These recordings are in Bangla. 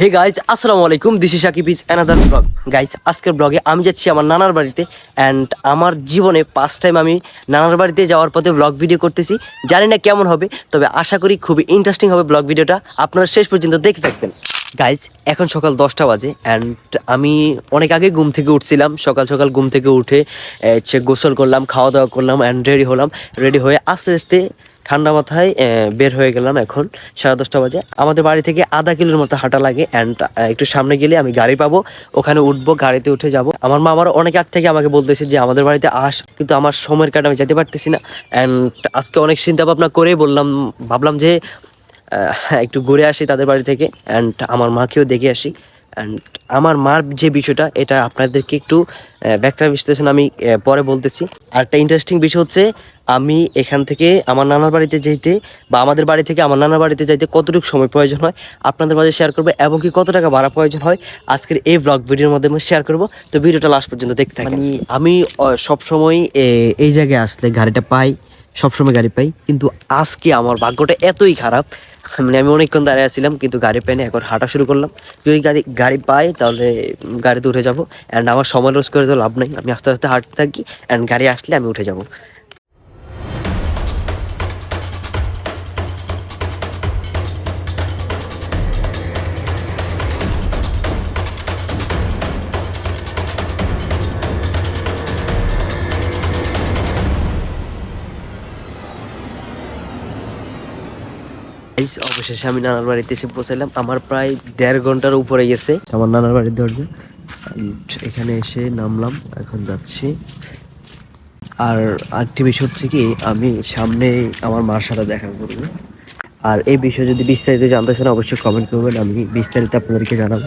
হে গাইজ আসসালামু আলাইকুম this is Sakib is another vlog guys আজকের ব্লগে আমি যাচ্ছি আমার নানার বাড়িতে অ্যান্ড আমার জীবনে ফার্স্ট টাইম আমি নানার বাড়িতে যাওয়ার পথে ব্লগ ভিডিও করতেছি। জানি না কেমন হবে, তবে আশা করি খুবই ইন্টারেস্টিং হবে ব্লগ ভিডিওটা আপনারা শেষ পর্যন্ত দেখে থাকবেন। গাইজ এখন সকাল দশটা বাজে অ্যান্ড আমি অনেক আগে ঘুম থেকে উঠছিলাম। সকাল সকাল ঘুম থেকে উঠে হচ্ছে গোসল করলাম, খাওয়া দাওয়া করলাম অ্যান্ড রেডি হলাম। রেডি হয়ে আস্তে আস্তে ঠান্ডা মাথায় বের হয়ে গেলাম এখন সাড়ে দশটা বাজে। আমাদের বাড়ি থেকে আধা কিলোর মতো হাঁটা লাগে অ্যান্ড একটু সামনে গেলে আমি গাড়ি পাবো, ওখানে উঠবো, গাড়িতে উঠে যাব। আমার মা আমার অনেক আগ থেকে আমাকে বলতেছে যে, আমাদের বাড়িতে আস, কিন্তু আমার সময়ের কারণে আমি যেতে পারতেছি না। অ্যান্ড আজকে অনেক চিন্তা ভাবনা করে বললাম, ভাবলাম যে একটু ঘুরে আসি তাদের বাড়ি থেকে অ্যান্ড আমার মাকেও দেখে আসি। অ্যান্ড আমার মার যে বিষয়টা, এটা আপনাদেরকে একটু ব্যাখ্যা বিশ্লেষণ আমি পরে বলতেছি। আর একটা ইন্টারেস্টিং বিষয় হচ্ছে আমি এখান থেকে আমার নানার বাড়িতে যেতে বা আমাদের বাড়ি থেকে আমার নানার বাড়িতে যাইতে কতটুকু সময় প্রয়োজন হয়, আপনাদের মাঝে শেয়ার করব এবং কি কত টাকা ভাড়া প্রয়োজন হয়, আজকের এই ব্লগ ভিডিওর মাধ্যমে শেয়ার করব। তো ভিডিওটা লাস্ট পর্যন্ত দেখতে থাকেন। মানে আমি সবসময় এই জায়গায় আসলে গাড়িটা পাই, সবসময় গাড়ি পাই, কিন্তু আজকে আমার ভাগ্যটা এতই খারাপ মানে আমি অনেকক্ষণ দাঁড়িয়ে আছিলাম, কিন্তু গাড়ি পাইনি, এখন হাঁটা শুরু করলাম। যদি গাড়ি গাড়ি পাই, তাহলে গাড়িতে উঠে যাব অ্যান্ড আমার সময় লস করে তো লাভ নেই, আমি আস্তে আস্তে হাঁটতে থাকি অ্যান্ড গাড়ি আসলে আমি উঠে যাব। Guys, অবশেষে আমি নানার বাড়িতে এসে পৌঁছালাম আমার প্রায় দেড় ঘণ্টার উপরে গেছে। আমার নানার বাড়ির দরজা। এখানে এসে নামলাম এখন যাচ্ছি। আর আরেকটি বিষয় হচ্ছে কি আমি সামনে আমার মার সাথে দেখা করব। আর এই বিষয়ে যদি বিস্তারিত জানতে চান অবশ্যই কমেন্ট করবেন আমি বিস্তারিত আপনাদেরকে জানাব।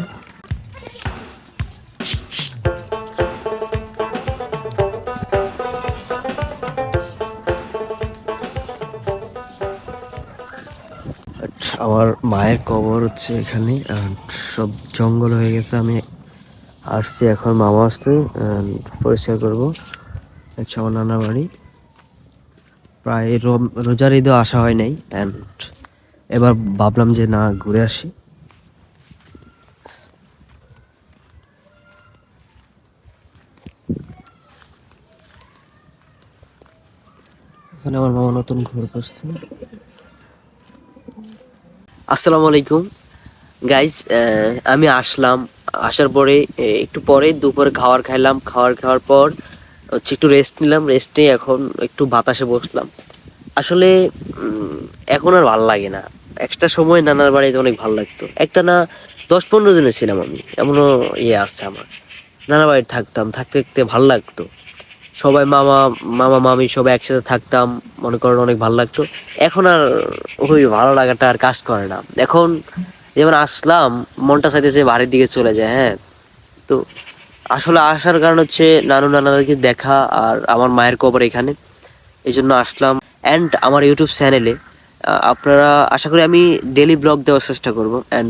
আমার মায়ের কবর হচ্ছে এখানে সব জঙ্গল হয়ে গেছে, আমি আসছি এখন, মামা আসছে পরিষ্কার করব। আচ্ছা আমার নানা বাড়ি। প্রায় রোজার ঈদও আসা হয় নাই অ্যান্ড এবার ভাবলাম যে না, ঘুরে আসি। এখানে আমার মামা নতুন ঘর করছে। আসসালামু আলাইকুম। গাইজ আমি আসলাম। আসার পরে একটু পরে দুপুরে খাওয়ার খাইলাম। খাওয়ার খাওয়ার পর হচ্ছে একটু রেস্ট নিলাম। রেস্টে এখন একটু বাতাসে বসলাম। আসলে এখন আর ভালো লাগে না। একটা সময় নানার বাড়িতে অনেক ভালো লাগতো। একটা না দশ পনেরো দিনে ছিলাম আমি। এমনও ইয়ে আছে আমার। নানা বাড়িতে থাকতাম। থাকতে থাকতে ভালো লাগতো। সবাই মামা মামা, মামি সবাই একসাথে থাকতাম, মনে করেন অনেক ভালো লাগতো। এখন আর ওই ভালো লাগাটা আর কাজ করে না। এখন যেমন আসলাম, মনটা চাইতেছে বাড়ির দিকে চলে যায় হ্যাঁ। তো আসলে আসার কারণ হচ্ছে নানু নানাদেরকে দেখা আর আমার মায়ের কবর এখানে। এই জন্য আসলাম। অ্যান্ড আমার ইউটিউব চ্যানেলে আপনারা আশা করি আমি ডেলি ব্লগ দেওয়ার চেষ্টা করব। অ্যান্ড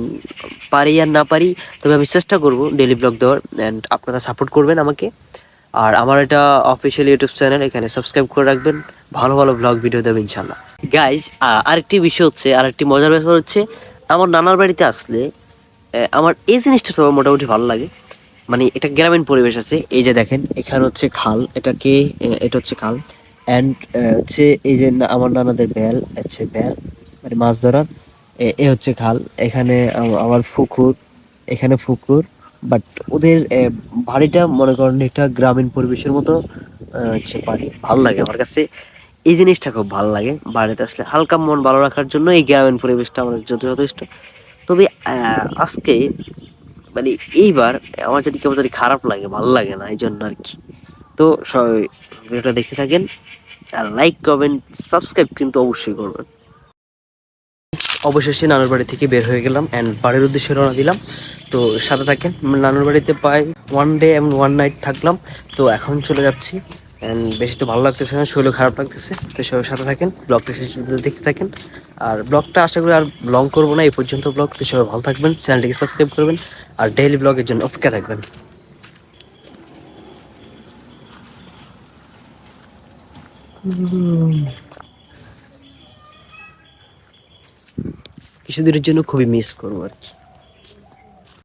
পারি আর না পারি, তবে আমি চেষ্টা করব ডেলি ব্লগ দেওয়ার। অ্যান্ড আপনারা সাপোর্ট করবেন আমাকে। আর আমার এটা অফিসিয়াল ইউটিউব চ্যানেল এখানে সাবস্ক্রাইব করে রাখবেন। ভালো ভালো ব্লগ ভিডিও দেবেন ইনশাল্লাহ গাইজ আরেকটি বিষয় হচ্ছে, আরেকটি মজার ব্যাপার হচ্ছে, আমার নানার বাড়িতে আসলে আমার এই জিনিসটা তো মোটামুটি ভালো লাগে। মানে এটা গ্রামীণ পরিবেশ আছে। এই যে দেখেন, এখানে হচ্ছে খাল এটাকে এটা হচ্ছে খাল। অ্যান্ড হচ্ছে এই যে আমার নানাদের বেল, হচ্ছে বেল মানে মাছ ধরার, এ- হচ্ছে খাল। এখানে আমার পুকুর এখানে পুকুর বাট ওদের বাড়িটা মনে করেন একটা গ্রামীণ পরিবেশের মতো হচ্ছে বাড়ি। ভালো লাগে আমার কাছে। এই জিনিসটা খুব ভালো লাগে বাড়িতে আসলে। হালকা মন ভালো রাখার জন্য এই গ্রামীণ পরিবেশটা আমার যথে- যথেষ্ট। তবে আজকে মানে এইবার আমার যদি কেমন যদি খারাপ লাগে, ভালো লাগে না এই জন্য আর কি। তো সবাই ভিডিওটা দেখতে থাকেন। আর লাইক কমেন্ট সাবস্ক্রাইব কিন্তু অবশ্যই করবেন। অবশেষে নানুর বাড়ি থেকে বের হয়ে গেলাম অ্যান্ড বাড়ির উদ্দেশ্যে রওনা দিলাম। তো সাথে থাকেন, নানুর বাড়িতে প্রায় ওয়ান ডে এবং ওয়ান নাইট থাকলাম। তো এখন চলে যাচ্ছি অ্যান্ড বেশি তো ভালো লাগতেছে না, শরীরও খারাপ লাগতেছে। তো সবাই সাথে থাকেন, ব্লগটা শেষ দেখতে থাকেন। আর ব্লগটা আশা করি আর লং করব না, এই পর্যন্ত ব্লগ। তো সবাই ভালো থাকবেন, চ্যানেলটিকে সাবস্ক্রাইব করবেন, আর ডেইলি ব্লগের জন্য অপেক্ষা থাকবেন। কিছুদিনের জন্য খুবই মিস করব আর কি।